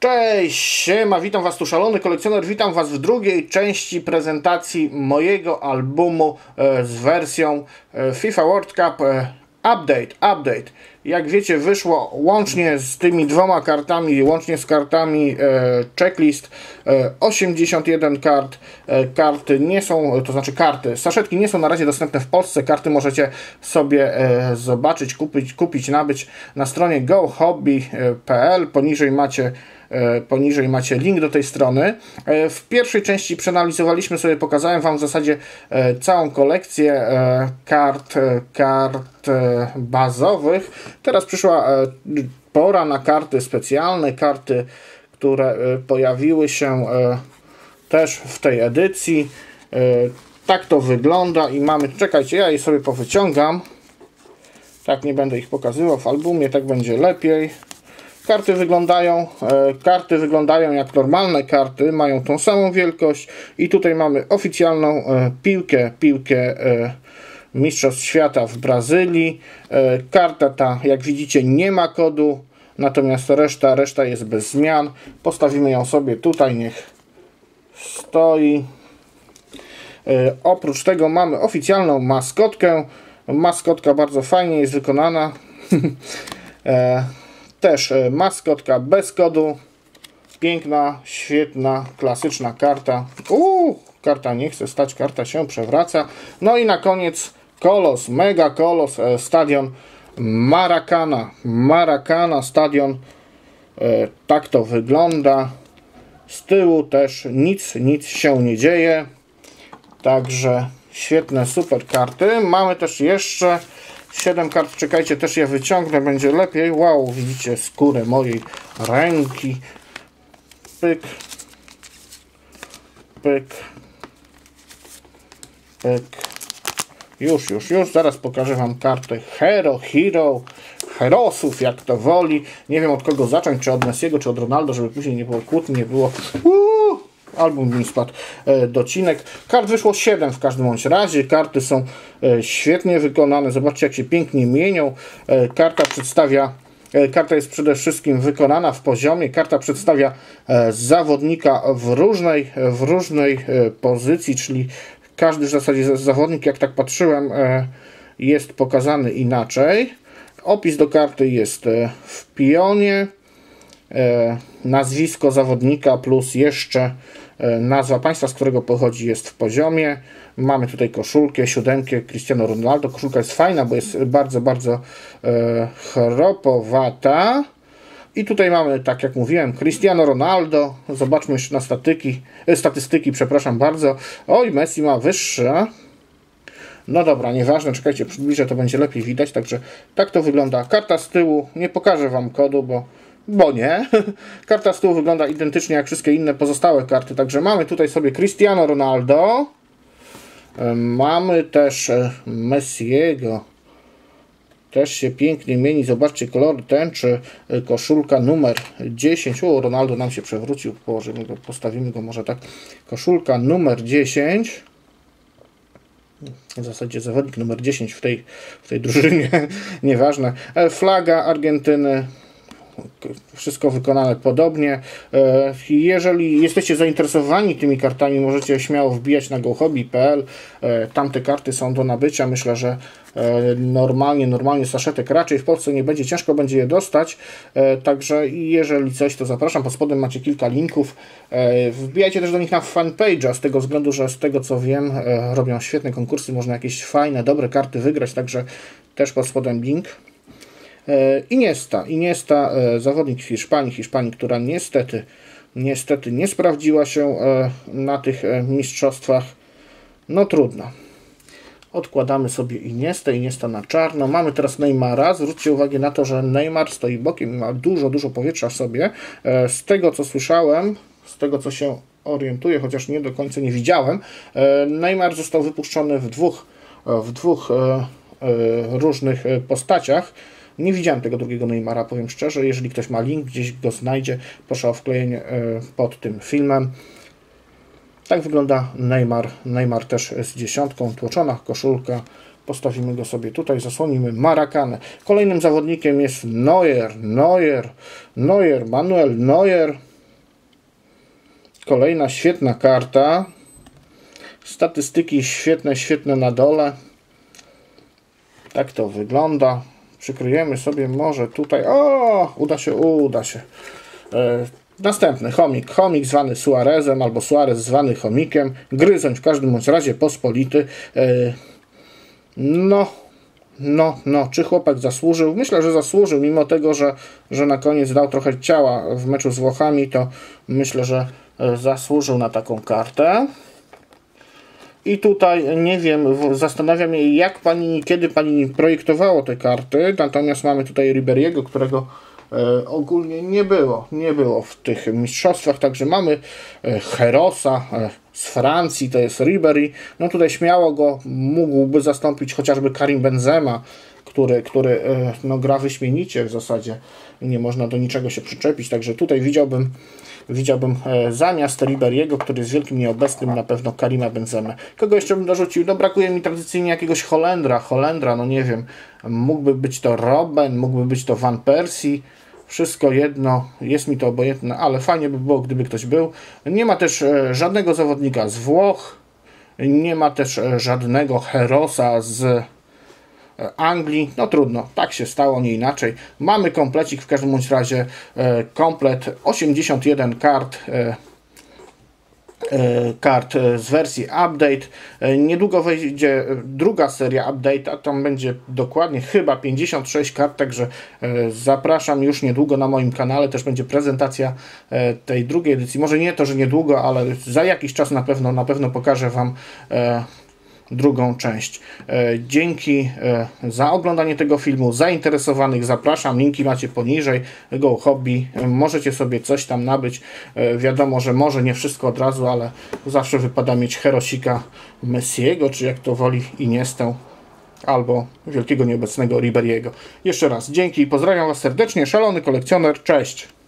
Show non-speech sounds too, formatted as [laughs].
Cześć, siema, witam Was tu szalony kolekcjoner, witam Was w drugiej części prezentacji mojego albumu e, z wersją e, FIFA World Cup e, Update, Update. Jak wiecie wyszło łącznie z tymi dwoma kartami, łącznie z kartami checklist 81 kart. Karty nie są, to znaczy karty, saszetki nie są na razie dostępne w Polsce. Karty możecie sobie zobaczyć, kupić, kupić nabyć na stronie gohobby.pl. Poniżej macie poniżej macie link do tej strony. E, w pierwszej części przeanalizowaliśmy sobie, pokazałem Wam w zasadzie e, całą kolekcję kart, kart bazowych. Teraz przyszła pora na karty specjalne, karty, które pojawiły się też w tej edycji. Tak to wygląda i mamy, czekajcie, ja je sobie powyciągam. Tak nie będę ich pokazywał w albumie, tak będzie lepiej. Karty wyglądają, e, karty wyglądają jak normalne karty, mają tą samą wielkość i tutaj mamy oficjalną e, piłkę, piłkę e, Mistrzostw Świata w Brazylii. Karta ta, jak widzicie, nie ma kodu, natomiast reszta, reszta jest bez zmian. Postawimy ją sobie tutaj, niech stoi. Oprócz tego mamy oficjalną maskotkę. Maskotka bardzo fajnie jest wykonana. [laughs] Też e, maskotka bez kodu. Piękna, świetna, klasyczna karta. Uuu, karta nie chce stać, karta się przewraca. No i na koniec Kolos, Mega Kolos, e, stadion Maracana. Maracana, stadion. E, tak to wygląda. Z tyłu też nic, nic się nie dzieje. Także świetne, super karty. Mamy też jeszcze 7 kart, czekajcie, też je wyciągnę, będzie lepiej. Wow, widzicie skórę mojej ręki. Pyk. Pyk. Pyk. Już, już, już, zaraz pokażę Wam kartę Hero, Hero, Herosów, jak to woli. Nie wiem od kogo zacząć, czy od Messiego, czy od Ronaldo, żeby później nie było kłótni, nie było... Uuu! Album mi spadł e, docinek. Kart wyszło 7 w każdym bądź razie. Karty są e, świetnie wykonane. Zobaczcie, jak się pięknie mienią. E, karta przedstawia Karta jest przede wszystkim wykonana w poziomie. Karta przedstawia zawodnika w różnej, w różnej pozycji, czyli każdy w zasadzie zawodnik, jak tak patrzyłem, jest pokazany inaczej. Opis do karty jest w pionie. Nazwisko zawodnika plus jeszcze E, nazwa państwa, z którego pochodzi jest w poziomie. Mamy tutaj koszulkę, siódemkę Cristiano Ronaldo. Koszulka jest fajna, bo jest bardzo, bardzo e, chropowata. I tutaj mamy, tak jak mówiłem, Cristiano Ronaldo. Zobaczmy jeszcze na statyki, e, statystyki, przepraszam bardzo. Oj, Messi ma wyższe. No dobra, nieważne, czekajcie, przybliżę, to będzie lepiej widać. Także tak to wygląda. Karta z tyłu, nie pokażę Wam kodu, bo bo nie. [laughs] Karta z tyłu wygląda identycznie jak wszystkie inne pozostałe karty. Także mamy tutaj sobie Cristiano Ronaldo. Mamy też e, Messiego. Też się pięknie mieni. Zobaczcie kolor tęczy. E, koszulka numer 10. O, Ronaldo nam się przewrócił. Położymy go, postawimy go może tak. Koszulka numer 10. W zasadzie zawodnik numer 10 w tej, w tej drużynie. [laughs] Nieważne. E, flaga Argentyny wszystko wykonane podobnie. E, jeżeli jesteście zainteresowani tymi kartami, możecie śmiało wbijać na gohobby.pl. E, tamte karty są do nabycia. Myślę, że e, normalnie, normalnie saszetek raczej w Polsce nie będzie ciężko będzie je dostać. Także jeżeli coś, to zapraszam. Pod spodem macie kilka linków. Wbijajcie też do nich na fanpage'a, z tego względu, że z tego co wiem, robią świetne konkursy. Można jakieś fajne, dobre karty wygrać, także też pod spodem link. E, Iniesta, Iniesta, e, zawodnik Hiszpanii, Hiszpanii, która niestety, niestety nie sprawdziła się e, na tych mistrzostwach. No trudno. Odkładamy sobie Iniestę, Iniesta na czarno. Mamy teraz Neymara. Zwróćcie uwagę na to, że Neymar stoi bokiem i ma dużo, dużo powietrza w sobie. Z tego co słyszałem, z tego co się orientuję, chociaż nie do końca nie widziałem, Neymar został wypuszczony w dwóch, w dwóch różnych postaciach. Nie widziałem tego drugiego Neymara, powiem szczerze. Jeżeli ktoś ma link, gdzieś go znajdzie, proszę o wklejenie e, pod tym filmem. Tak wygląda Neymar. Neymar też z dziesiątką, tłoczona koszulka. Postawimy go sobie tutaj, zasłonimy Marakanę. Kolejnym zawodnikiem jest Neuer, Neuer, Neuer, Manuel Neuer. Kolejna świetna karta. Statystyki świetne, świetne na dole. Tak to wygląda. Przykryjemy sobie może tutaj. O, uda się, uda się. E, następny chomik. Chomik zwany Suarezem albo Suarez zwany chomikiem. Gryzoń w każdym bądź razie pospolity. E, no, no, no, czy chłopak zasłużył? Myślę, że zasłużył, mimo tego, że, że na koniec dał trochę ciała w meczu z Włochami, to myślę, że e, zasłużył na taką kartę. I tutaj nie wiem, zastanawiam się, jak pani, kiedy pani projektowało te karty. Natomiast mamy tutaj Riberiego, którego e, ogólnie nie było. Nie było w tych mistrzostwach. Także mamy e, Herosa e, z Francji, to jest Ribery. No tutaj śmiało go mógłby zastąpić chociażby Karim Benzema, który, który e, no, gra wyśmienicie w zasadzie. Nie można do niczego się przyczepić. Także tutaj widziałbym widziałbym e, zamiast Riberiego, który jest wielkim nieobecnym, na pewno Karima Benzemę. Kogo jeszcze bym dorzucił? No brakuje mi tradycyjnie jakiegoś Holendra. Holendra, no nie wiem, mógłby być to Robben, mógłby być to Van Persie. Wszystko jedno, jest mi to obojętne, ale fajnie by było, gdyby ktoś był. Nie ma też e, żadnego zawodnika z Włoch, nie ma też e, żadnego Herosa z Anglii. No trudno, tak się stało, nie inaczej. Mamy komplecik, w każdym bądź razie e, komplet 81 kart e, e, kart z wersji update. Niedługo wejdzie druga seria update, a tam będzie dokładnie chyba 56 kart, także zapraszam już niedługo na moim kanale. Też będzie prezentacja tej drugiej edycji. Może nie to, że niedługo, ale za jakiś czas na pewno na pewno pokażę Wam drugą część. E, dzięki e, za oglądanie tego filmu. Zainteresowanych zapraszam, linki macie poniżej. Go Hobby, e, możecie sobie coś tam nabyć. Wiadomo, że może nie wszystko od razu, ale zawsze wypada mieć Herosika Messiego, czy jak to woli Iniestę albo wielkiego nieobecnego Riberiego. Jeszcze raz dzięki i pozdrawiam Was serdecznie. Szalony kolekcjoner, cześć!